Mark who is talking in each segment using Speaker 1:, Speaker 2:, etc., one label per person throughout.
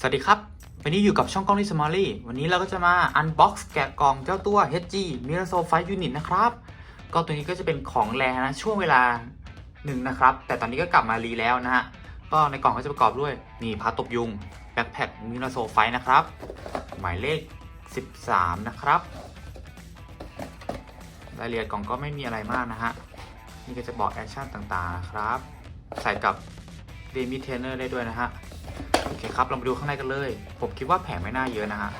Speaker 1: สวัสดีครับ วันนี้อยู่กับช่องกล้องลิสมอลี่ วันนี้เราก็จะมาอันบ็อกซ์แกะกล่องเจ้าตัว HG m i r a s o 5 Unit นะครับ ก็ตัวนี้ก็จะเป็นของแรนะ ช่วงเวลาหนึ่งนะครับ แต่ตอนนี้ก็กลับมารีแล้วนะฮะ ก็ในกล่องก็จะประกอบด้วย นี่พาตบยุงแบ็คแพคมิราโซไฟนะครับ หมายเลข 13 นะครับ รายละเอียดกล่องก็ไม่มีอะไรมากนะฮะ นี่ก็จะบอกแอคชั่นต่างๆนะครับ ใส่กับเดมิเทนเนอร์ได้ด้วยนะฮะ เคครับ เรามาดูข้างในกันเลย ผมคิดว่าแผงไม่น่าเยอะนะฮะ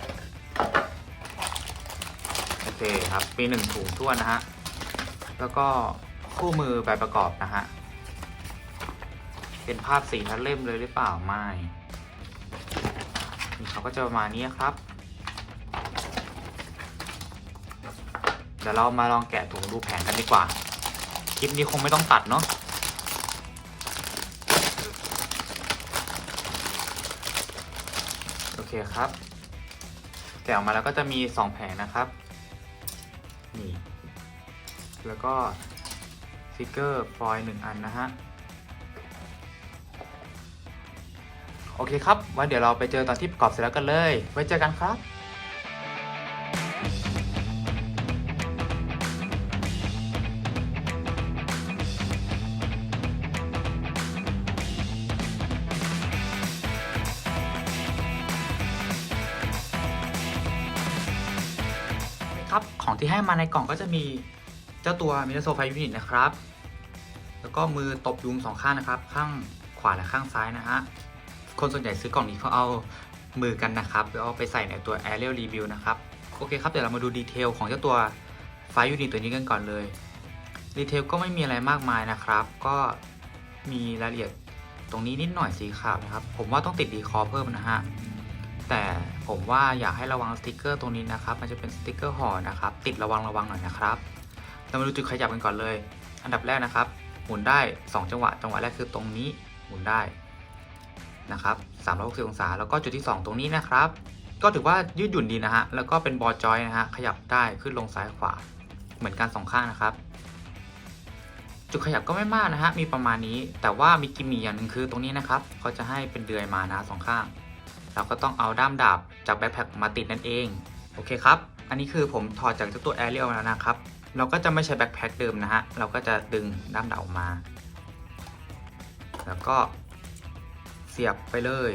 Speaker 1: โอเคครับ มีหนึ่งถุงท้วนนะฮะ แล้วก็คู่มือใบประกอบนะฮะ เป็นภาพสีทั้งเล่มเลยหรือเปล่า ไม่นี่เขาก็จะประมาณนี้ครับ เดี๋ยวเรามาลองแกะถุงดูแผงกันดีกว่า คลิปนี้คงไม่ต้องตัดเนาะ โอเคครับ แกะออกมาแล้วก็จะมี 2 แผงนะครับ นี่ แล้วก็สติกเกอร์ฟอยล์หนึ่งอันนะฮะ โอเคครับว่าเดี๋ยวเราไปเจอตอนที่ประกอบเสร็จแล้วกันเลย ไว้เจอกันครับ ครับ ของที่ให้มาในกล่องก็จะมีเจ้าตัวมิเตอร์โซไฟยูนิตนะครับ แล้วก็มือตบยุงสองข้างนะครับ ข้างขวาและข้างซ้ายนะฮะ คนส่วนใหญ่ซื้อกล่องนี้เขาเอามือกันนะครับแล้วเอาไปใส่ในตัว Aerial Review นะครับโอเคครับเดี๋ยวเรามาดูดีเทลของเจ้าตัวไฟยูนิตตัวนี้กันก่อนเลยดีเทลก็ไม่มีอะไรมากมายนะครับ ก็มีรายละเอียดตรงนี้นิดหน่อยสีขาวนะครับ ผมว่าต้องติดดีคอเพิ่มนะฮะ แต่ ผมว่าอยากให้ระวังสติกเกอร์ตรงนี้นะครับ มันจะเป็นสติกเกอร์ห่อนะครับ ติดระวังระวังหน่อยนะครับเรามาดูจุดขยับกันก่อนเลย อันดับแรกนะครับ หมุนได้ 2 จังหวะ จังหวะแรกคือตรงนี้ หมุนได้นะครับ360 องศา แล้วก็จุดที่ 2 ตรงนี้นะครับ ก็ถือว่ายืดหยุ่นดีนะฮะ แล้วก็เป็นบอจอยนะฮะ ขยับได้ขึ้นลงซ้ายขวา เหมือนกันสองข้างนะครับ จุดขยับก็ไม่มากนะฮะ มีประมาณนี้ แต่ว่ามีกิมมิอย่างหนึ่งคือตรงนี้นะครับ เขาจะให้เป็นเดือยมานะสองข้าง เราก็ต้องเอาด้ามดาบจากแบ็คแพคมาติดนั่นเอง โอเคครับ อันนี้คือผมถอดจากเจ้าตัวแอเรียลแล้วนะครับ เราก็จะไม่ใช้แบ็คแพคเดิมนะฮะ เราก็จะดึงด้ามดาบออกมา แล้วก็เสียบไปเลย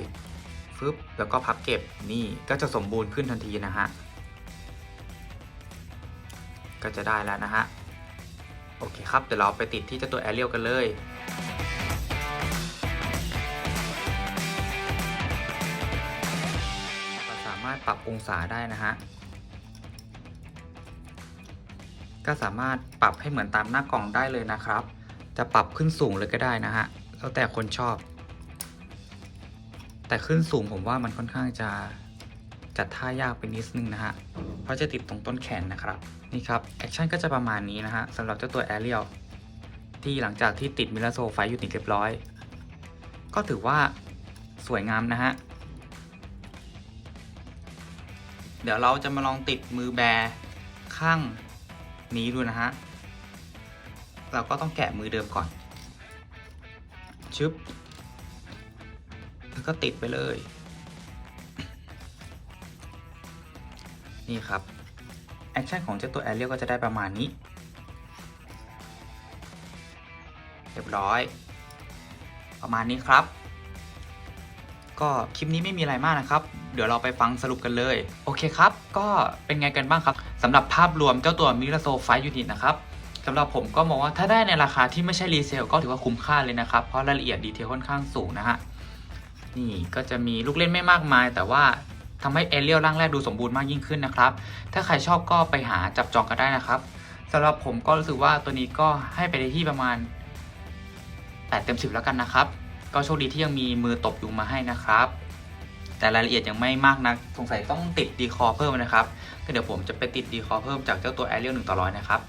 Speaker 1: ฟึบแล้วก็พับเก็บ นี่ก็จะสมบูรณ์ขึ้นทันทีนะฮะ ก็จะได้แล้วนะฮะ โอเคครับ เดี๋ยวเราไปติดที่เจ้าตัวแอเรียลกันเลย ปรับองศาได้นะฮะ ก็สามารถปรับให้เหมือนตามหน้ากล่องได้เลยนะครับ จะปรับขึ้นสูงเลยก็ได้นะฮะ แล้วแต่คนชอบ แต่ขึ้นสูงผมว่ามันค่อนข้างจะจัดท่ายากไปนิดนึงนะฮะ เพราะจะติดตรงต้นแขนนะครับ นี่ครับ แอคชั่นก็จะประมาณนี้นะฮะสำหรับเจ้าตัวแอเรียลที่หลังจากที่ติดมิลาโซไฟอยู่ติดเรียบร้อย ก็ถือว่าสวยงามนะฮะ เดี๋ยวเราจะมาลองติดมือแบร์ข้างนี้ดูนะฮะ เราก็ต้องแกะมือเดิมก่อน ชึบ แล้วก็ติดไปเลย นี่ครับ แอคชั่นของเจ้าตัวแอเรียลก็จะได้ประมาณนี้ เรียบร้อย ประมาณนี้ครับ ก็คลิปนี้ไม่มีอะไรมากนะครับ เดี๋ยวเราไปฟังสรุปกันเลย โอเคครับ ก็เป็นไงกันบ้างครับสำหรับภาพรวมเจ้าตัวมิราโซไฟยูนิตนะครับสำหรับผมก็มองว่าถ้าได้ในราคาที่ไม่ใช่รีเซลก็ถือว่าคุ้มค่าเลยนะครับ เพราะรายละเอียดดีเทลค่อนข้างสูงนะฮะนี่ก็จะมีลูกเล่นไม่มากมาย แต่ว่าทำให้เอเรียลร่างแรกดูสมบูรณ์มากยิ่งขึ้นนะครับ ถ้าใครชอบก็ไปหาจับจองกันได้นะครับสำหรับผมก็รู้สึกว่าตัวนี้ก็ให้ไปในที่ประมาณ8เต็ม10 แล้วกันนะครับ ก็โชคดีที่ยังมีมือตบยุงมาให้นะครับ แต่รายละเอียดยังไม่มากนักสงสัยต้องติดดีคอเพิ่มนะครับก็เดี๋ยวผมจะไปติดดีคอเพิ่มจากเจ้าตัว a อ r i e l 1ต่อร้อยนะครับ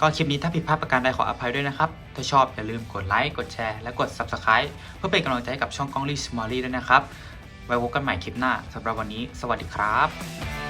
Speaker 1: ก็คลิปนี้ถ้าผิดพลาดประการใดขออภัยด้วยนะครับ ถ้าชอบอย่าลืมกดไลค์ กดแชร์ และกด Subscribe เพื่อเป็นกำลังใจให้กับช่องกล้องลีสมอลลี่ด้วยนะครับ ไว้พบกันใหม่คลิปหน้าสำหรับวันนี้ สวัสดีครับ